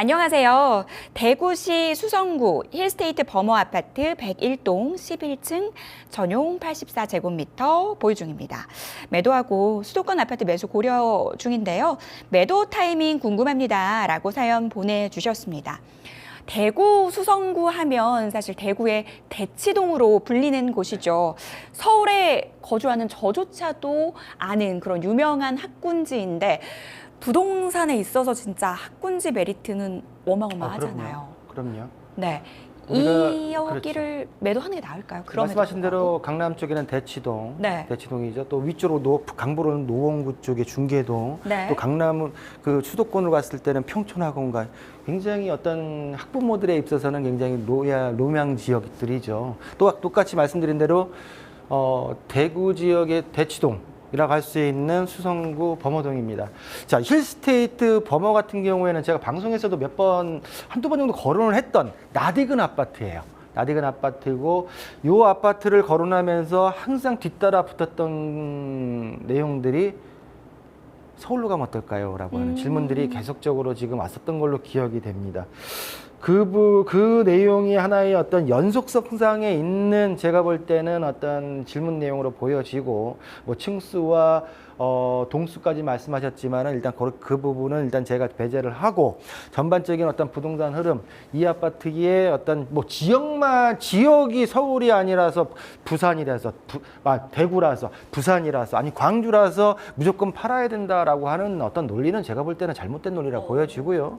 안녕하세요. 대구시 수성구 힐스테이트 버머 아파트 101동 11층 전용 84제곱미터 보유 중입니다. 매도하고 수도권 아파트 매수 고려 중인데요. 매도 타이밍 궁금합니다. 라고 사연 보내주셨습니다. 대구 수성구 하면 사실 대구의 대치동으로 불리는 곳이죠. 서울에 거주하는 저조차도 아는 그런 유명한 학군지인데 부동산에 있어서 진짜 학군지 메리트는 어마어마하잖아요. 아, 그럼요. 그럼요. 네. 이 여기를 매도하는 게 나을까요? 말씀하신. 대로 강남 쪽에는 대치동, 네. 대치동이죠. 또 위쪽으로 노, 강보로는 노원구 쪽에 중계동, 네. 또 강남은 그 수도권으로 갔을 때는 평촌학원가 굉장히 어떤 학부모들에 있어서는 굉장히 로야 로망 지역들이죠. 또 똑같이 말씀드린 대로 어, 대구 지역의 대치동. 이라고 할 수 있는 수성구 범어동입니다. 자, 힐스테이트 범어 같은 경우에는 제가 방송에서도 몇 번, 한두 번 정도 거론을 했던 나디근 아파트예요. 나디근 아파트고, 요 아파트를 거론하면서 항상 뒤따라 붙었던 내용들이 서울로 가면 어떨까요? 라고 하는 음. 질문들이 계속적으로 지금 왔었던 걸로 기억이 됩니다. 그, 부, 그 내용이 하나의 어떤 연속성상에 있는 제가 볼 때는 어떤 질문 내용으로 보여지고 뭐 층수와 어, 동수까지 말씀하셨지만은 일단 그, 그 부분은 일단 제가 배제를 하고 전반적인 어떤 부동산 흐름 이 아파트의 어떤 뭐 지역만 지역이 서울이 아니라서 부산이라서 부, 아, 대구라서 부산이라서 아니 광주라서 무조건 팔아야 된다라고 하는 어떤 논리는 제가 볼 때는 잘못된 논리라 보여지고요.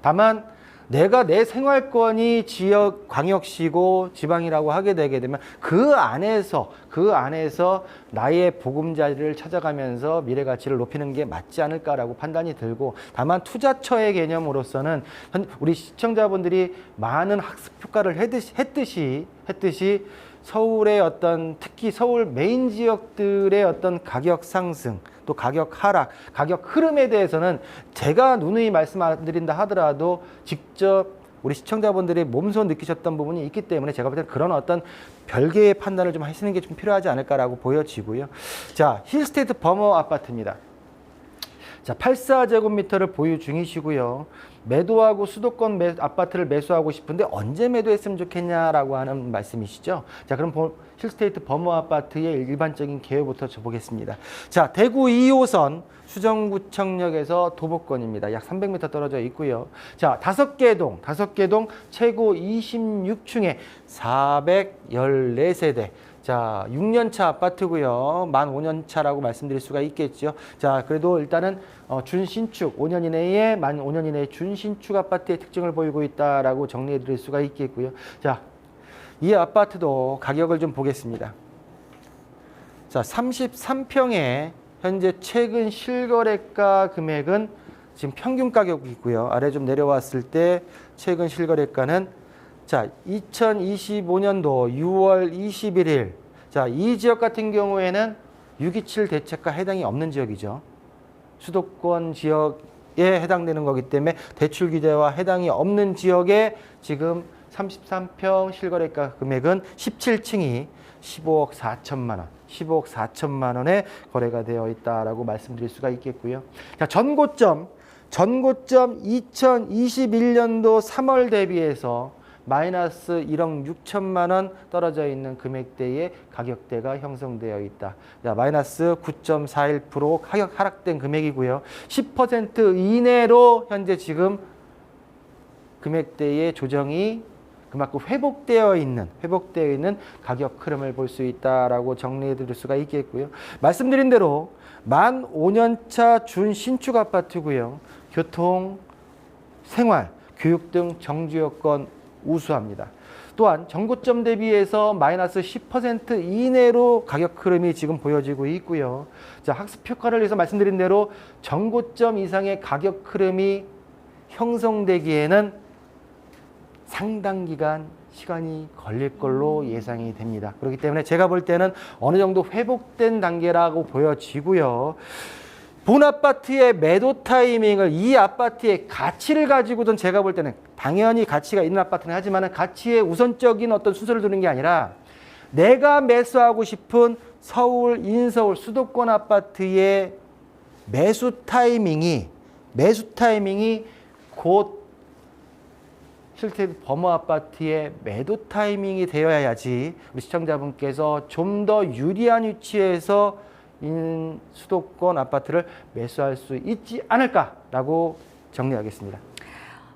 다만 내가 내 생활권이 지역 광역시고 지방이라고 하게 되게 되면 그 안에서 그 안에서 나의 보금자리를 찾아가면서 미래 가치를 높이는 게 맞지 않을까라고 판단이 들고 다만 투자처의 개념으로서는 현- 우리 시청자분들이 많은 학습 효과를 했듯이 했듯이, 했듯이 서울의 어떤 특히 서울 메인 지역들의 어떤 가격 상승 또 가격 하락, 가격 흐름에 대해서는 제가 누누이 말씀드린다 하더라도 직접 우리 시청자분들이 몸소 느끼셨던 부분이 있기 때문에 제가 볼 때는 그런 어떤 별개의 판단을 좀 하시는 게 좀 필요하지 않을까라고 보여지고요. 자, 힐스테이트 버머 아파트입니다. 자, 84제곱미터를 보유 중이시고요. 매도하고 수도권 매, 아파트를 매수하고 싶은데 언제 매도했으면 좋겠냐라고 하는 말씀이시죠. 자, 그럼 보- 힐스테이트 버머 아파트의 일반적인 개요부터 줘보겠습니다. 자, 대구 2호선 수정구청역에서 도보권입니다. 약 300m 떨어져 있고요. 자, 다섯 개 동, 다섯 개 동 최고 26층에 414세대. 자, 6년차 아파트고요. 만 5년차라고 말씀드릴 수가 있겠죠. 자, 그래도 일단은 어, 준신축 5년 이내에 만 5년 이내에 준신축 아파트의 특징을 보이고 있다라고 정리해 드릴 수가 있겠고요. 자, 이 아파트도 가격을 좀 보겠습니다. 자, 33평에 현재 최근 실거래가 금액은 지금 평균 가격이고요. 아래 좀 내려왔을 때 최근 실거래가는 자, 2025년도 6월 21일. 자, 이 지역 같은 경우에는 627 대책과 해당이 없는 지역이죠. 수도권 지역에 해당되는 거기 때문에 대출 규제와 해당이 없는 지역에 지금 33평 실거래가 금액은 17층이 15억 4천만 원, 15억 4천만 원에 거래가 되어 있다라고 말씀드릴 수가 있겠고요. 자, 전고점, 전고점 2021년도 3월 대비해서 마이너스 1억 6천만 원 떨어져 있는 금액대의 가격대가 형성되어 있다. 자, 마이너스 9.41% 가격 하락된 금액이고요. 10% 이내로 현재 지금 금액대의 조정이 그만큼 회복되어 있는 회복되어 있는 가격 흐름을 볼 수 있다라고 정리해 드릴 수가 있겠고요. 말씀드린 대로 만 5년차 준 신축 아파트고요. 교통, 생활, 교육 등 정주 여건 우수합니다. 또한 전고점 대비해서 마이너스 10% 이내로 가격 흐름이 지금 보여지고 있고요. 자, 학습 효과를 위해서 말씀드린 대로 전고점 이상의 가격 흐름이 형성되기에는 상당 기간 시간이 걸릴 걸로 예상이 됩니다. 그렇기 때문에 제가 볼 때는 어느 정도 회복된 단계라고 보여지고요. 본 아파트의 매도 타이밍을 이 아파트의 가치를 가지고든 제가 볼 때는 당연히 가치가 있는 아파트는 하지만 가치의 우선적인 어떤 순서를 두는 게 아니라 내가 매수하고 싶은 서울, 인서울, 수도권 아파트의 매수 타이밍이 매수 타이밍이 곧 힐스테이트 범어 아파트의 매도 타이밍이 되어야지 우리 시청자분께서 좀 더 유리한 위치에서 인 수도권 아파트를 매수할 수 있지 않을까라고 정리하겠습니다.